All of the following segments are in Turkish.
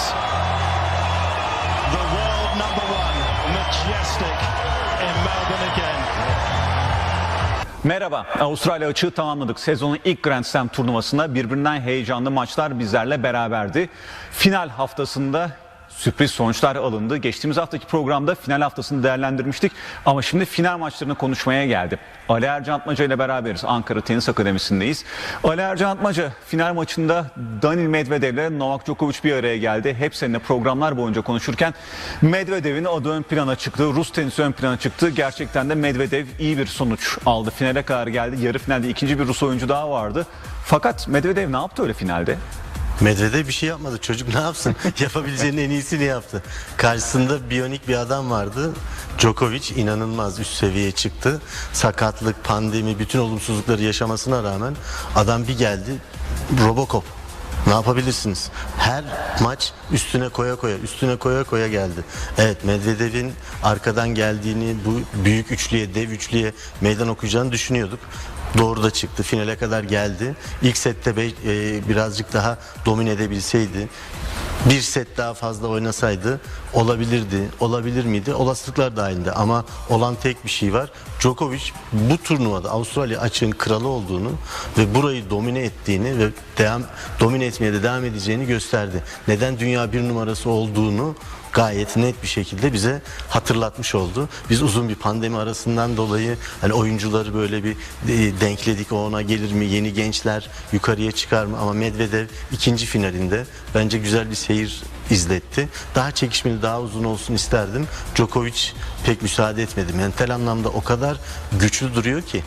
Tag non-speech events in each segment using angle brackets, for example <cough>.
Titles. The world number one, majestic in Melbourne again. Merhaba. Avustralya açığı tamamladık. Sezonun ilk Grand Slam turnuvasında birbirinden heyecanlı maçlar bizlerle beraberdi. Final haftasında sürpriz sonuçlar alındı. Geçtiğimiz haftaki programda final haftasını değerlendirmiştik. Ama şimdi final maçlarını konuşmaya geldi. Ali Ercan Atmaca ile beraberiz. Ankara Tenis Akademisi'ndeyiz. Ali Ercan Atmaca final maçında Danil Medvedev ile Novak Djokovic bir araya geldi. Hep seninle programlar boyunca konuşurken Medvedev'in adı ön plana çıktı. Rus tenisi ön plana çıktı. Gerçekten de Medvedev iyi bir sonuç aldı. Finale kadar geldi. Yarı finalde ikinci bir Rus oyuncu daha vardı. Fakat Medvedev ne yaptı öyle finalde? Medvedev bir şey yapmadı. Çocuk ne yapsın? <laughs> Yapabileceğinin en iyisini yaptı. Karşısında biyonik bir adam vardı. Djokovic inanılmaz üst seviyeye çıktı. Sakatlık, pandemi, bütün olumsuzlukları yaşamasına rağmen adam bir geldi. Robocop. Ne yapabilirsiniz? Her maç üstüne koya koya, üstüne koya koya geldi. Evet Medvedev'in arkadan geldiğini, bu büyük üçlüye, dev üçlüye meydan okuyacağını düşünüyorduk. Doğru da çıktı. Finale kadar geldi. İlk sette be- e, birazcık daha domine edebilseydi, bir set daha fazla oynasaydı olabilirdi. Olabilir miydi? Olasılıklar dahilinde ama olan tek bir şey var. Djokovic bu turnuvada Avustralya açığın kralı olduğunu ve burayı domine ettiğini ve devam domine etmeye de devam edeceğini gösterdi. Neden dünya bir numarası olduğunu gayet net bir şekilde bize hatırlatmış oldu. Biz uzun bir pandemi arasından dolayı hani oyuncuları böyle bir e, denkledik. O ona gelir mi? Yeni gençler yukarıya çıkar mı? Ama Medvedev ikinci finalinde bence güzel bir seyir izletti. Daha çekişmeli, daha uzun olsun isterdim. Djokovic pek müsaade etmedi. Mental anlamda o kadar güçlü duruyor ki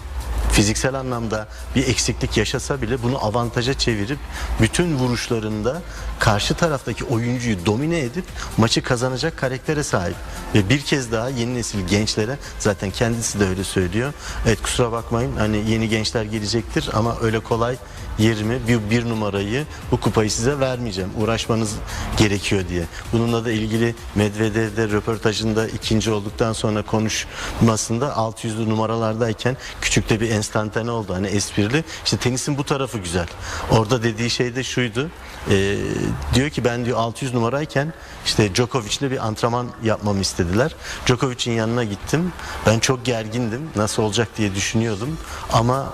fiziksel anlamda bir eksiklik yaşasa bile bunu avantaja çevirip bütün vuruşlarında karşı taraftaki oyuncuyu domine edip maçı kazanacak karaktere sahip. Ve bir kez daha yeni nesil gençlere zaten kendisi de öyle söylüyor. Evet kusura bakmayın hani yeni gençler gelecektir ama öyle kolay yerimi bir, bir numarayı bu kupayı size vermeyeceğim. Uğraşmanız gerekiyor diye. Bununla da ilgili Medvedev'de röportajında ikinci olduktan sonra konuşmasında 600'lü numaralardayken küçükte bir enstantane oldu. Hani esprili. İşte tenisin bu tarafı güzel. Orada dediği şey de şuydu. Ee, diyor ki ben diyor 600 numarayken işte Djokovic'le bir antrenman yapmamı istediler. Djokovic'in yanına gittim. Ben çok gergindim. Nasıl olacak diye düşünüyordum. Ama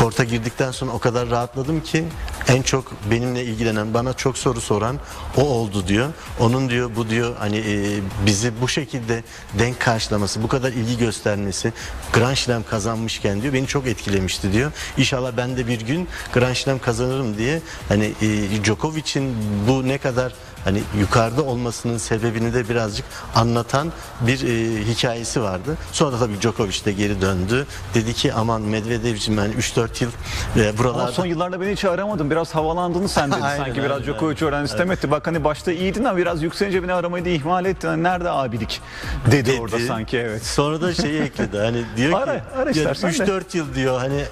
Korta girdikten sonra o kadar rahatladım ki en çok benimle ilgilenen, bana çok soru soran o oldu diyor. Onun diyor bu diyor hani e, bizi bu şekilde denk karşılaması, bu kadar ilgi göstermesi, Grand Slam kazanmışken diyor beni çok etkilemişti diyor. İnşallah ben de bir gün Grand Slam kazanırım diye hani e, Djokovic'in bu ne kadar hani yukarıda olmasının sebebini de birazcık anlatan bir e, hikayesi vardı. Sonra tabii Djokovic de geri döndü. Dedi ki aman Medvedev'cim ben 3-4 yıl e, Ama buralarda son yıllarda beni hiç aramadın. Biraz havalandın sen <laughs> dedi. Aynen, Sanki biraz Djokovic öğren istemetti. Bak hani başta iyiydin ama biraz yükselince beni aramayı da ihmal ettin. Hani nerede abilik dedi, dedi. orada sanki evet. Sonra da şeyi ekledi. Hani diyor ki Ara, ara de. 3-4 yıl diyor hani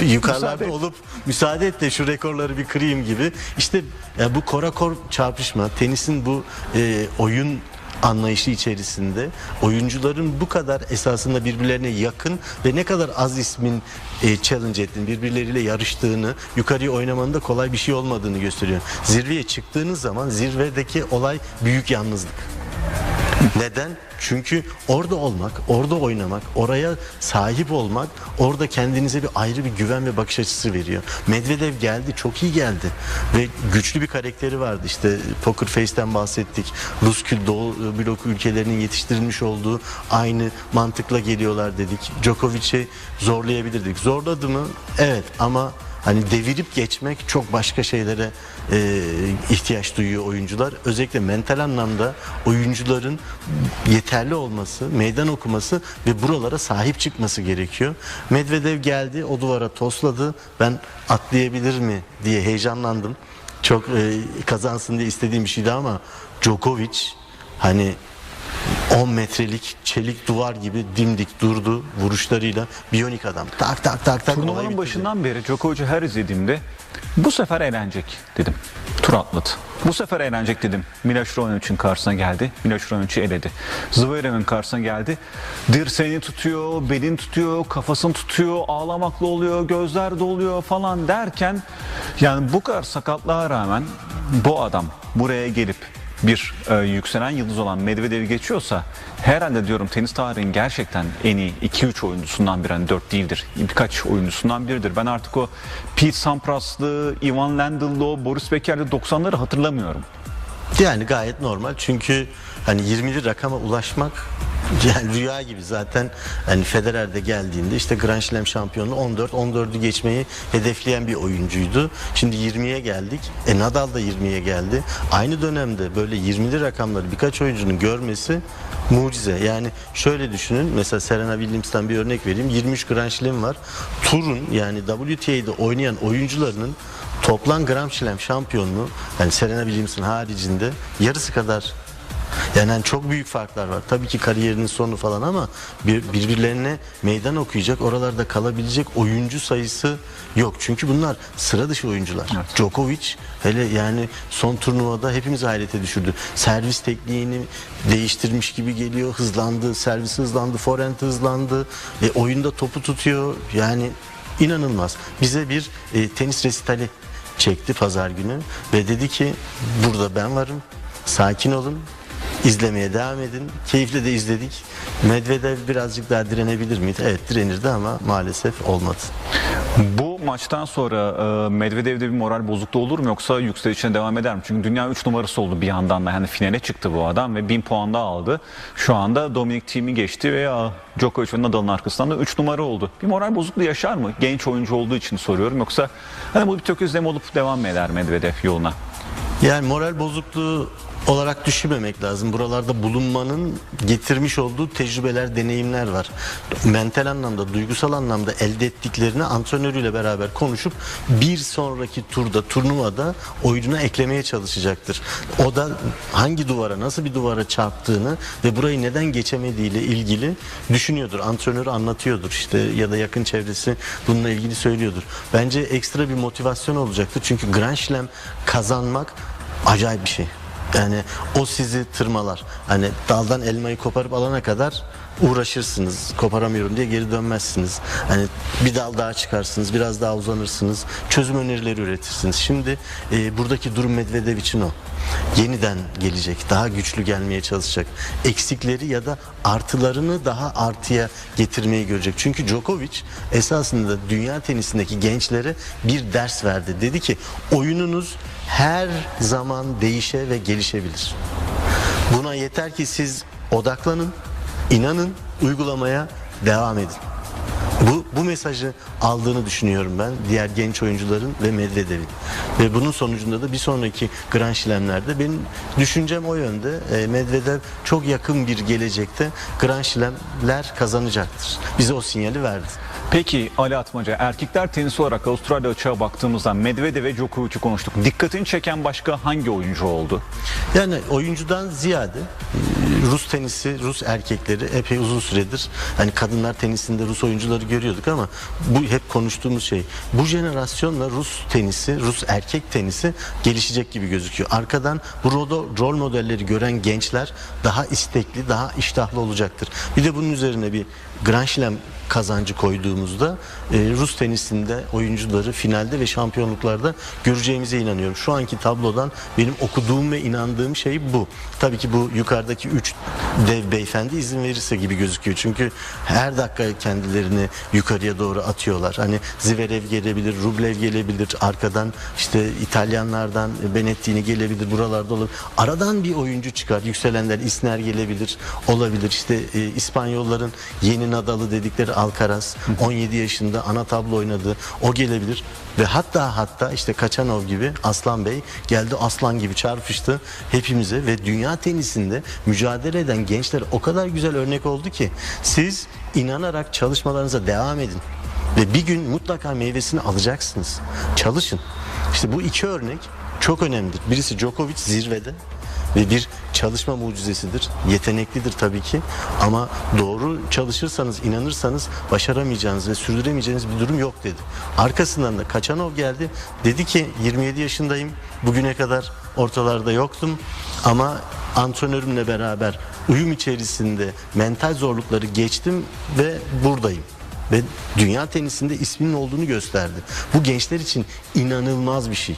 yukarılarda Müsaade olup müsaade et de şu rekorları bir kırayım gibi. İşte ya bu korakor çarpışma, tenisin bu e, oyun anlayışı içerisinde oyuncuların bu kadar esasında birbirlerine yakın ve ne kadar az ismin e, challenge ettiğini, birbirleriyle yarıştığını, yukarıya oynamanın da kolay bir şey olmadığını gösteriyor. Zirveye çıktığınız zaman zirvedeki olay büyük yalnızlık. Neden? Çünkü orada olmak, orada oynamak, oraya sahip olmak, orada kendinize bir ayrı bir güven ve bakış açısı veriyor. Medvedev geldi, çok iyi geldi ve güçlü bir karakteri vardı. İşte Poker Face'ten bahsettik. Rus Doğu blok ülkelerinin yetiştirilmiş olduğu aynı mantıkla geliyorlar dedik. Djokovic'i zorlayabilirdik. Zorladı mı? Evet ama Hani devirip geçmek çok başka şeylere e, ihtiyaç duyuyor oyuncular. Özellikle mental anlamda oyuncuların yeterli olması, meydan okuması ve buralara sahip çıkması gerekiyor. Medvedev geldi, o duvara tosladı. Ben atlayabilir mi diye heyecanlandım. Çok e, kazansın diye istediğim bir şeydi ama Djokovic hani 10 metrelik çelik duvar gibi dimdik durdu vuruşlarıyla biyonik adam. Tak tak tak tak. Turnuvanın başından beri Djokovic'i her izlediğimde bu sefer eğlenecek dedim. tur atladı. Bu sefer eğlenecek dedim. Miloš Raonic'in karşısına geldi. Miloš Raonic'i eledi. Zverev'in karşısına geldi. Dirseğini tutuyor, belini tutuyor, kafasını tutuyor, ağlamaklı oluyor, gözler doluyor falan derken yani bu kadar sakatlığa rağmen bu adam buraya gelip bir e, yükselen yıldız olan Medvedev'i geçiyorsa herhalde diyorum tenis tarihinin gerçekten en iyi 2-3 oyuncusundan biri. Hani 4 değildir. Birkaç oyuncusundan biridir. Ben artık o Pete Sampras'lı, Ivan Lendl'lı, Boris Becker'li 90'ları hatırlamıyorum. Yani gayet normal çünkü hani 20'li rakama ulaşmak <laughs> yani rüya gibi zaten hani Federer'de geldiğinde işte Grand Slam şampiyonu 14 14'ü geçmeyi hedefleyen bir oyuncuydu. Şimdi 20'ye geldik. E Nadal da 20'ye geldi. Aynı dönemde böyle 20'li rakamları birkaç oyuncunun görmesi mucize. Yani şöyle düşünün mesela Serena Williams'tan bir örnek vereyim. 23 Grand Slam var. Turun yani WTA'de oynayan oyuncularının toplam Grand Slam şampiyonluğu yani Serena Williams'ın haricinde yarısı kadar yani hani çok büyük farklar var. Tabii ki kariyerinin sonu falan ama bir, birbirlerine meydan okuyacak, oralarda kalabilecek oyuncu sayısı yok. Çünkü bunlar sıra dışı oyuncular. Djokovic hele yani son turnuvada hepimizi hayrete düşürdü. Servis tekniğini değiştirmiş gibi geliyor. Hızlandı, servis hızlandı, forehand hızlandı. E, oyunda topu tutuyor. Yani inanılmaz. Bize bir e, tenis resitali çekti pazar günü ve dedi ki burada ben varım. Sakin olun. İzlemeye devam edin. Keyifle de izledik. Medvedev birazcık daha direnebilir miydi? Evet direnirdi ama maalesef olmadı. Bu maçtan sonra e, Medvedev'de bir moral bozukluğu olur mu yoksa yükselişine devam eder mi? Çünkü dünya 3 numarası oldu bir yandan da. Yani finale çıktı bu adam ve 1000 puan da aldı. Şu anda Dominic Thiem'i geçti ve Djokovic ve Nadal'ın arkasından da 3 numara oldu. Bir moral bozukluğu yaşar mı? Genç oyuncu olduğu için soruyorum. Yoksa hani bu bir tökezleme olup devam mı eder Medvedev yoluna? Yani moral bozukluğu olarak düşünmemek lazım. Buralarda bulunmanın getirmiş olduğu tecrübeler, deneyimler var. Mental anlamda, duygusal anlamda elde ettiklerini antrenörüyle beraber konuşup bir sonraki turda, turnuvada oyununa eklemeye çalışacaktır. O da hangi duvara, nasıl bir duvara çarptığını ve burayı neden geçemediğiyle ilgili düşünüyordur. Antrenörü anlatıyordur işte ya da yakın çevresi bununla ilgili söylüyordur. Bence ekstra bir motivasyon olacaktır. Çünkü Grand Slam kazanmak acayip bir şey. Yani o sizi tırmalar. Hani daldan elmayı koparıp alana kadar uğraşırsınız. Koparamıyorum diye geri dönmezsiniz. Hani bir dal daha çıkarsınız, biraz daha uzanırsınız. Çözüm önerileri üretirsiniz. Şimdi e, buradaki durum Medvedev için o. Yeniden gelecek, daha güçlü gelmeye çalışacak. Eksikleri ya da artılarını daha artıya getirmeyi görecek. Çünkü Djokovic esasında dünya tenisindeki gençlere bir ders verdi. Dedi ki oyununuz her zaman değişe ve gelişebilir. Buna yeter ki siz odaklanın, inanın, uygulamaya devam edin. Bu, bu mesajı aldığını düşünüyorum ben diğer genç oyuncuların ve Medvedev'in. Ve bunun sonucunda da bir sonraki Grand Slam'lerde benim düşüncem o yönde. E, Medvedev çok yakın bir gelecekte Grand Slam'ler kazanacaktır. Bize o sinyali verdi. Peki Ali Atmaca erkekler tenisi olarak Avustralya açığa baktığımızda Medvedev ve Djokovic'i konuştuk. Dikkatini çeken başka hangi oyuncu oldu? Yani oyuncudan ziyade e, Rus tenisi, Rus erkekleri epey uzun süredir hani kadınlar tenisinde Rus oyuncuları görüyorduk ama bu hep konuştuğumuz şey. Bu jenerasyonla Rus tenisi, Rus erkek tenisi gelişecek gibi gözüküyor. Arkadan bu rol, rol modelleri gören gençler daha istekli, daha iştahlı olacaktır. Bir de bunun üzerine bir Grand Slam kazancı koyduğumuzda e, Rus tenisinde oyuncuları finalde ve şampiyonluklarda göreceğimize inanıyorum. Şu anki tablodan benim okuduğum ve inandığım şey bu. Tabii ki bu yukarıdaki üç dev beyefendi izin verirse gibi gözüküyor. Çünkü her dakika kendilerini yukarıya doğru atıyorlar. Hani Zverev gelebilir, Rublev gelebilir, arkadan işte İtalyanlardan Benettini gelebilir, buralarda olur. Aradan bir oyuncu çıkar. Yükselenler İsner gelebilir, olabilir. İşte e, İspanyolların yeni Nadal'ı dedikleri Alcaraz 17 yaşında ana tablo oynadı. O gelebilir ve hatta hatta işte Kaçanov gibi Aslan Bey geldi aslan gibi çarpıştı hepimize ve dünya tenisinde mücadele eden gençler o kadar güzel örnek oldu ki siz inanarak çalışmalarınıza devam edin ve bir gün mutlaka meyvesini alacaksınız. Çalışın. İşte bu iki örnek çok önemlidir. Birisi Djokovic zirvede ve bir çalışma mucizesidir. Yeteneklidir tabii ki ama doğru çalışırsanız, inanırsanız başaramayacağınız ve sürdüremeyeceğiniz bir durum yok dedi. Arkasından da Kaçanov geldi. Dedi ki 27 yaşındayım. Bugüne kadar ortalarda yoktum ama antrenörümle beraber uyum içerisinde mental zorlukları geçtim ve buradayım ve dünya tenisinde isminin olduğunu gösterdi. Bu gençler için inanılmaz bir şey.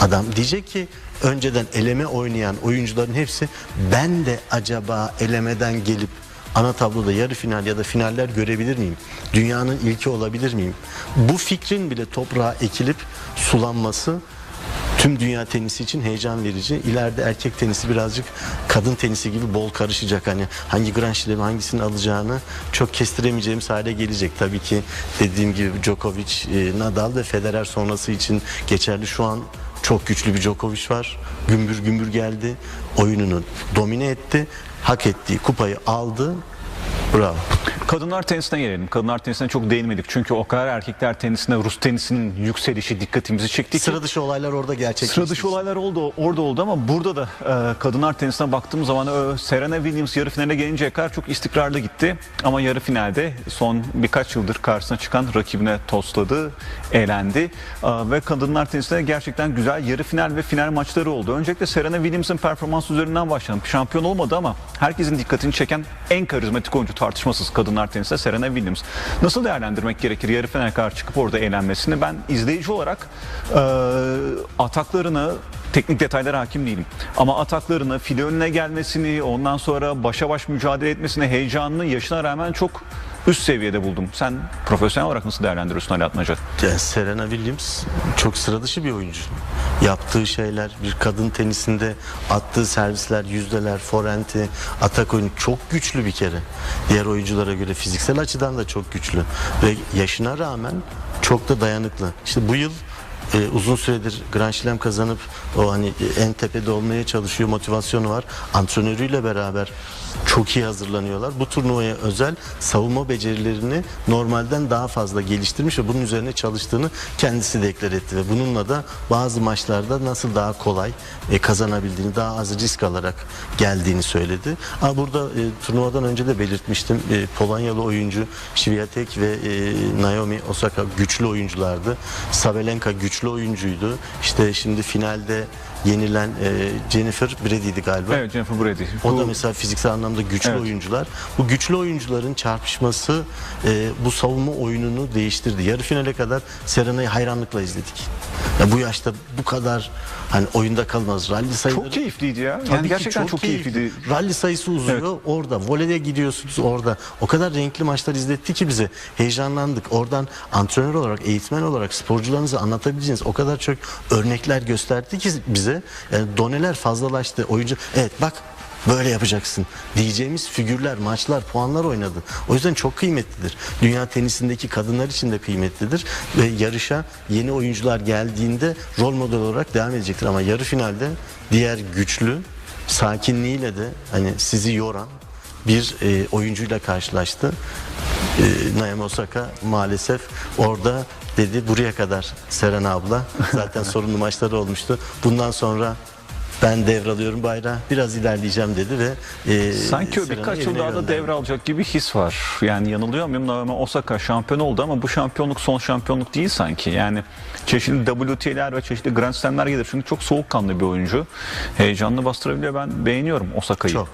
Adam diyecek ki önceden eleme oynayan oyuncuların hepsi ben de acaba elemeden gelip ana tabloda yarı final ya da finaller görebilir miyim? Dünyanın ilki olabilir miyim? Bu fikrin bile toprağa ekilip sulanması tüm dünya tenisi için heyecan verici. İleride erkek tenisi birazcık kadın tenisi gibi bol karışacak. Hani hangi Grand Slam'i hangisini alacağını çok kestiremeyeceğimiz hale gelecek. Tabii ki dediğim gibi Djokovic, e, Nadal ve Federer sonrası için geçerli. Şu an çok güçlü bir Djokovic var. Gümbür gümbür geldi. Oyununu domine etti. Hak ettiği kupayı aldı. Bravo. Kadınlar tenisine gelelim. Kadınlar tenisine çok değinmedik. Çünkü o kadar erkekler tenisine Rus tenisinin yükselişi dikkatimizi çekti ki. Sıra dışı olaylar orada gerçekleşti. Sıra dışı olaylar oldu, orada oldu ama burada da e, kadınlar tenisine baktığım zaman e, Serena Williams yarı finale gelinceye kadar çok istikrarlı gitti. Ama yarı finalde son birkaç yıldır karşısına çıkan rakibine tosladı, eğlendi. E, ve kadınlar tenisinde gerçekten güzel yarı final ve final maçları oldu. Öncelikle Serena Williams'ın performansı üzerinden başlayalım. Şampiyon olmadı ama herkesin dikkatini çeken en karizmatik oyuncu tartışmasız kadınlar tenisinde Serena Williams. Nasıl değerlendirmek gerekir yarı finale kadar çıkıp orada eğlenmesini? Ben izleyici olarak e, ataklarını teknik detaylara hakim değilim. Ama ataklarını, file önüne gelmesini, ondan sonra başa baş mücadele etmesini, heyecanını yaşına rağmen çok üst seviyede buldum. Sen profesyonel olarak nasıl değerlendiriyorsun Ali Atmaca? Yani Serena Williams çok sıra dışı bir oyuncu. Yaptığı şeyler, bir kadın tenisinde attığı servisler, yüzdeler, forenti, atak oyunu çok güçlü bir kere. Diğer oyunculara göre fiziksel açıdan da çok güçlü. Ve yaşına rağmen çok da dayanıklı. İşte bu yıl e, uzun süredir Grand Slam kazanıp o hani en tepede olmaya çalışıyor motivasyonu var. Antrenörüyle beraber çok iyi hazırlanıyorlar. Bu turnuvaya özel savunma becerilerini normalden daha fazla geliştirmiş ve bunun üzerine çalıştığını kendisi deklar etti ve bununla da bazı maçlarda nasıl daha kolay e, kazanabildiğini, daha az risk alarak geldiğini söyledi. Ama burada e, turnuvadan önce de belirtmiştim. E, Polonyalı oyuncu Swiatek ve e, Naomi Osaka güçlü oyunculardı. Sabalenka güçlü oyuncuydu. İşte şimdi finalde yenilen e, Jennifer Brady'di galiba. Evet Jennifer Brady. O da mesela fiziksel anlamda güçlü Evet. oyuncular. Bu güçlü oyuncuların çarpışması e, bu savunma oyununu değiştirdi. Yarı finale kadar Serena'yı hayranlıkla izledik. Ya bu yaşta bu kadar hani oyunda kalmaz. Rally sayıları çok keyifliydi ya. Yani Tabii gerçekten çok, keyifliydi. Rally sayısı uzuyor orada. Voley'e gidiyorsunuz orada. O kadar renkli maçlar izletti ki bize. Heyecanlandık. Oradan antrenör olarak, eğitmen olarak sporcularınızı anlatabileceğiniz o kadar çok örnekler gösterdi ki bize. Yani doneler fazlalaştı. Oyuncu evet bak böyle yapacaksın diyeceğimiz figürler, maçlar, puanlar oynadı. O yüzden çok kıymetlidir. Dünya tenisindeki kadınlar için de kıymetlidir ve yarışa yeni oyuncular geldiğinde rol model olarak devam edecektir ama yarı finalde diğer güçlü sakinliğiyle de hani sizi yoran bir e, oyuncuyla karşılaştı. E, Naomi Osaka maalesef orada dedi buraya kadar Serena abla. Zaten <laughs> sorunlu maçları olmuştu. Bundan sonra ben devralıyorum bayrağı. Biraz ilerleyeceğim dedi ve e, Sanki o birkaç yıl daha da devralacak gibi his var. Yani yanılıyor muyum? Naomi Osaka şampiyon oldu ama bu şampiyonluk son şampiyonluk değil sanki. Yani çeşitli WT'ler ve çeşitli Grand Slam'ler gelir. Çünkü çok soğukkanlı bir oyuncu. Heyecanlı bastırabiliyor. Ben beğeniyorum Osaka'yı. Çok.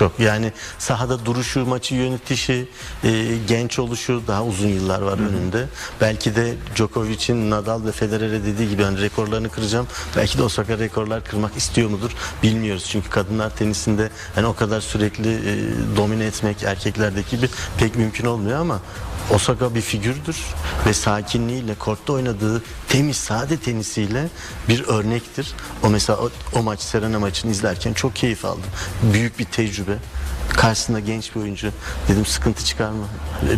Çok yani sahada duruşu, maçı yönetişi, e, genç oluşu daha uzun yıllar var önünde. Belki de Djokovic'in Nadal ve Federer'e dediği gibi hani rekorlarını kıracağım. Belki de Osaka rekorlar kırmak istiyor mudur bilmiyoruz. Çünkü kadınlar tenisinde hani o kadar sürekli e, domine etmek erkeklerdeki gibi pek mümkün olmuyor ama Osaka bir figürdür ve sakinliğiyle kortta oynadığı temiz sade tenisiyle bir örnektir. O mesela o, o maç Serena maçını izlerken çok keyif aldım. Büyük bir tecrübe. Karşısında genç bir oyuncu. Dedim sıkıntı çıkarma.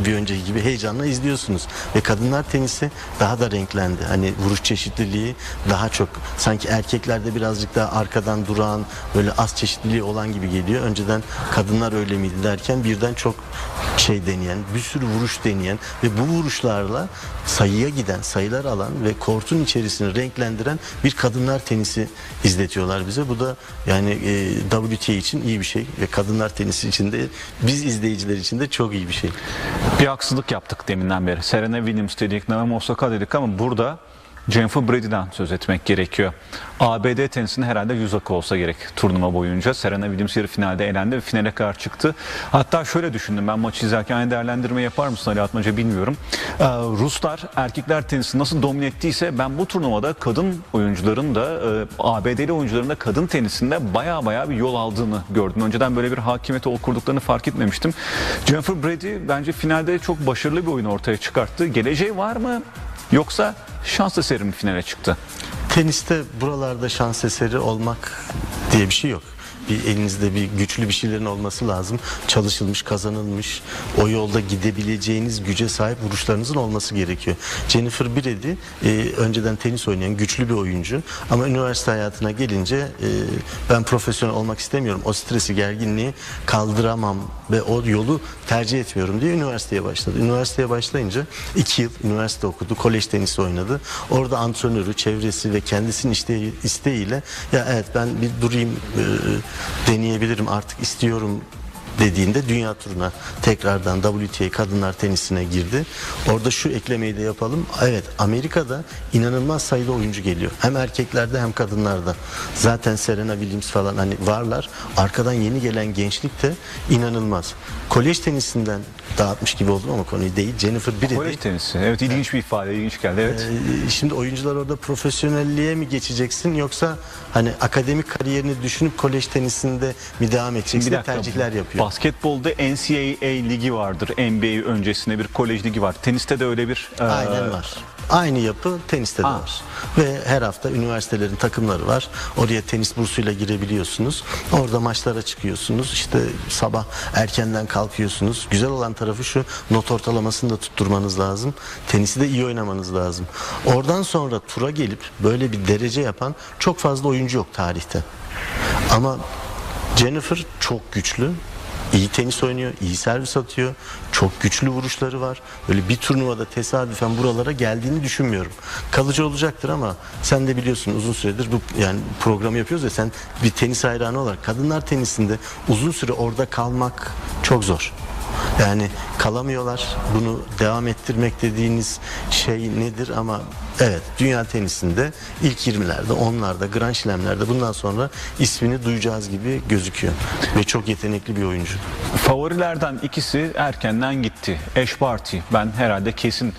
Bir önceki gibi heyecanla izliyorsunuz. Ve kadınlar tenisi daha da renklendi. Hani vuruş çeşitliliği daha çok. Sanki erkeklerde birazcık daha arkadan duran, böyle az çeşitliliği olan gibi geliyor. Önceden kadınlar öyle miydi derken birden çok şey deneyen, bir sürü vuruş deneyen ve bu vuruşlarla sayıya giden, sayılar alan ve kortun içerisini renklendiren bir kadınlar tenisi izletiyorlar bize. Bu da yani e, WTA için iyi bir şey ve kadınlar tenisi için de biz izleyiciler için de çok iyi bir şey. Bir haksızlık yaptık deminden beri. Serena Williams dedik, Naomi Osaka dedik ama burada Jennifer Brady'den söz etmek gerekiyor. ABD tenisinin herhalde yüz akı olsa gerek turnuva boyunca. Serena Williams yarı finalde elendi ve finale kadar çıktı. Hatta şöyle düşündüm ben maçı izlerken aynı değerlendirme yapar mısın Ali Atmaca bilmiyorum. Ee, Ruslar erkekler tenisi nasıl domine ettiyse ben bu turnuvada kadın oyuncuların da e, ABD'li oyuncuların da kadın tenisinde baya baya bir yol aldığını gördüm. Önceden böyle bir hakimiyeti kurduklarını fark etmemiştim. Jennifer Brady bence finalde çok başarılı bir oyun ortaya çıkarttı. Geleceği var mı? Yoksa şans eseri mi finale çıktı? Teniste buralarda şans eseri olmak diye bir şey yok. Bir elinizde bir güçlü bir şeylerin olması lazım. Çalışılmış, kazanılmış, o yolda gidebileceğiniz güce sahip vuruşlarınızın olması gerekiyor. Jennifer Brady e, önceden tenis oynayan güçlü bir oyuncu ama üniversite hayatına gelince e, ben profesyonel olmak istemiyorum. O stresi, gerginliği kaldıramam ve o yolu tercih etmiyorum diye üniversiteye başladı. Üniversiteye başlayınca iki yıl üniversite okudu, kolej tenisi oynadı. Orada antrenörü, çevresi ve kendisinin isteği, isteğiyle ya evet ben bir durayım e, deneyebilirim artık istiyorum dediğinde dünya turuna tekrardan WTA kadınlar tenisine girdi. Orada şu eklemeyi de yapalım. Evet Amerika'da inanılmaz sayıda oyuncu geliyor. Hem erkeklerde hem kadınlarda. Zaten Serena Williams falan hani varlar. Arkadan yeni gelen gençlik de inanılmaz. Kolej tenisinden dağıtmış gibi oldum ama konuyu değil. Jennifer Brady Kolej tenisi. Evet ilginç bir ifade, ilginç geldi. Evet. ee, Şimdi oyuncular orada profesyonelliğe mi geçeceksin yoksa hani akademik kariyerini düşünüp kolej tenisinde mi devam edeceksin Bir dakika. tercihler yapıyor. Basketbolda NCAA ligi vardır. NBA öncesinde bir kolej ligi var. Teniste de öyle bir e, Aynen var. Aynı yapı teniste de var. Ve her hafta üniversitelerin takımları var. Oraya tenis bursuyla girebiliyorsunuz. Orada maçlara çıkıyorsunuz. İşte sabah erkenden kalkıyorsunuz. Güzel olan tarafı şu not ortalamasını da tutturmanız lazım. Tenisi de iyi oynamanız lazım. Oradan sonra tura gelip böyle bir derece yapan çok fazla oyuncu yok tarihte. Ama Jennifer çok güçlü. İyi tenis oynuyor, iyi servis atıyor. Çok güçlü vuruşları var. Böyle bir turnuvada tesadüfen buralara geldiğini düşünmüyorum. Kalıcı olacaktır ama sen de biliyorsun uzun süredir bu yani programı yapıyoruz ya sen bir tenis hayranı olarak kadınlar tenisinde uzun süre orada kalmak çok zor. Yani kalamıyorlar. Bunu devam ettirmek dediğiniz şey nedir ama evet dünya tenisinde ilk 20'lerde, 10'larda, Grand Slam'lerde bundan sonra ismini duyacağız gibi gözüküyor. Ve çok yetenekli bir oyuncu. favorilerden ikisi erkenden gitti. Ash Barty ben herhalde kesin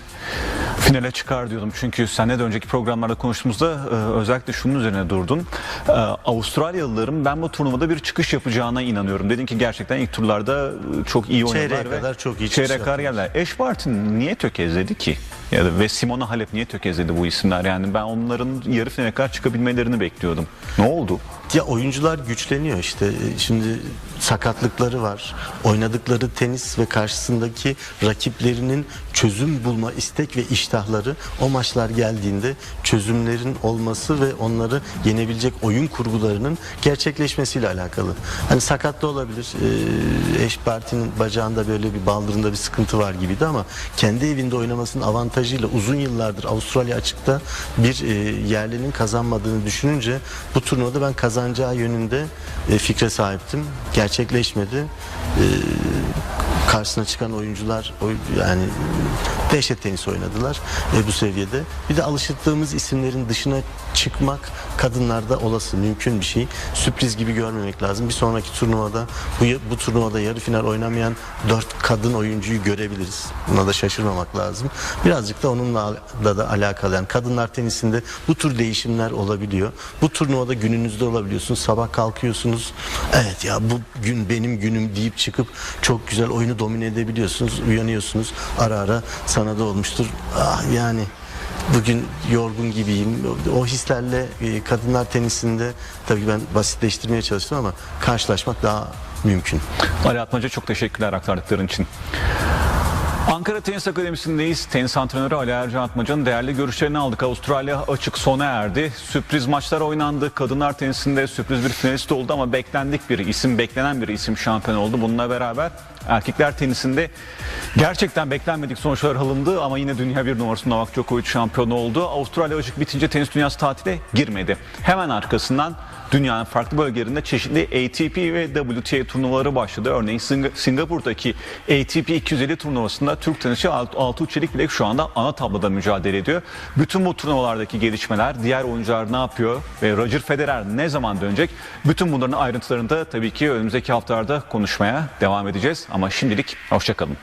finale çıkar diyordum. Çünkü seninle de önceki programlarda konuştuğumuzda e, özellikle şunun üzerine durdun. E, Avustralyalıların ben bu turnuvada bir çıkış yapacağına inanıyorum. Dedin ki gerçekten ilk turlarda e, çok iyi oynadılar. Çeyreğe kadar çok iyi çıkış Çeyreğe kadar geldiler. Ash Barty niye tökezledi ki? Ya da ve Simona Halep niye tökezledi bu isimler? Yani ben onların yarı finale kadar çıkabilmelerini bekliyordum. Ne oldu? Ya oyuncular güçleniyor işte. E, Şimdi sakatlıkları var. Oynadıkları tenis ve karşısındaki rakiplerinin çözüm bulma istek ve iştahları o maçlar geldiğinde çözümlerin olması ve onları yenebilecek oyun kurgularının gerçekleşmesiyle alakalı. Hani sakat da olabilir. Ee, Eş Barty'nin bacağında böyle bir baldırında bir sıkıntı var gibiydi ama kendi evinde oynamasının avantajıyla uzun yıllardır Avustralya açıkta bir e, yerlinin kazanmadığını düşününce bu turnuvada ben kazanacağı yönünde e, fikre sahiptim. Gerçekleşmedi. E, karşısına çıkan oyuncular oy- yani dehşet tenis oynadılar e, bu seviyede. Bir de alıştığımız isimlerin dışına çıkmak kadınlarda olası mümkün bir şey. Sürpriz gibi görmemek lazım. Bir sonraki turnuvada bu, bu turnuvada yarı final oynamayan dört kadın oyuncuyu görebiliriz. Buna da şaşırmamak lazım. Birazcık da onunla da, da alakalı. Yani kadınlar tenisinde bu tür değişimler olabiliyor. Bu turnuvada gününüzde olabiliyorsunuz. Sabah kalkıyorsunuz. Evet ya bu gün benim günüm deyip çıkıp çok güzel oyunu domine edebiliyorsunuz. Uyanıyorsunuz. Ara ara sana da olmuştur. Ah yani bugün yorgun gibiyim. O hislerle e, kadınlar tenisinde tabii ben basitleştirmeye çalıştım ama karşılaşmak daha mümkün. Ali Atmaca çok teşekkürler aktardıkların için. Ankara Tenis Akademisi'ndeyiz. Tenis antrenörü Ali Ercan Atmaca'nın değerli görüşlerini aldık. Avustralya açık sona erdi. Sürpriz maçlar oynandı. Kadınlar tenisinde sürpriz bir finalist oldu ama beklendik bir isim, beklenen bir isim şampiyon oldu. Bununla beraber erkekler tenisinde gerçekten beklenmedik sonuçlar alındı ama yine dünya bir numarası Novak Djokovic şampiyon oldu. Avustralya açık bitince tenis dünyası tatile girmedi. Hemen arkasından dünyanın farklı bölgelerinde çeşitli ATP ve WTA turnuvaları başladı. Örneğin Sing- Singapur'daki ATP 250 turnuvasında Türk tenisçi Alt- Altuğ Çelik Bilek şu anda ana tabloda mücadele ediyor. Bütün bu turnuvalardaki gelişmeler, diğer oyuncular ne yapıyor ve Roger Federer ne zaman dönecek? Bütün bunların ayrıntılarını da tabii ki önümüzdeki haftalarda konuşmaya devam edeceğiz. Ama şimdilik hoşçakalın.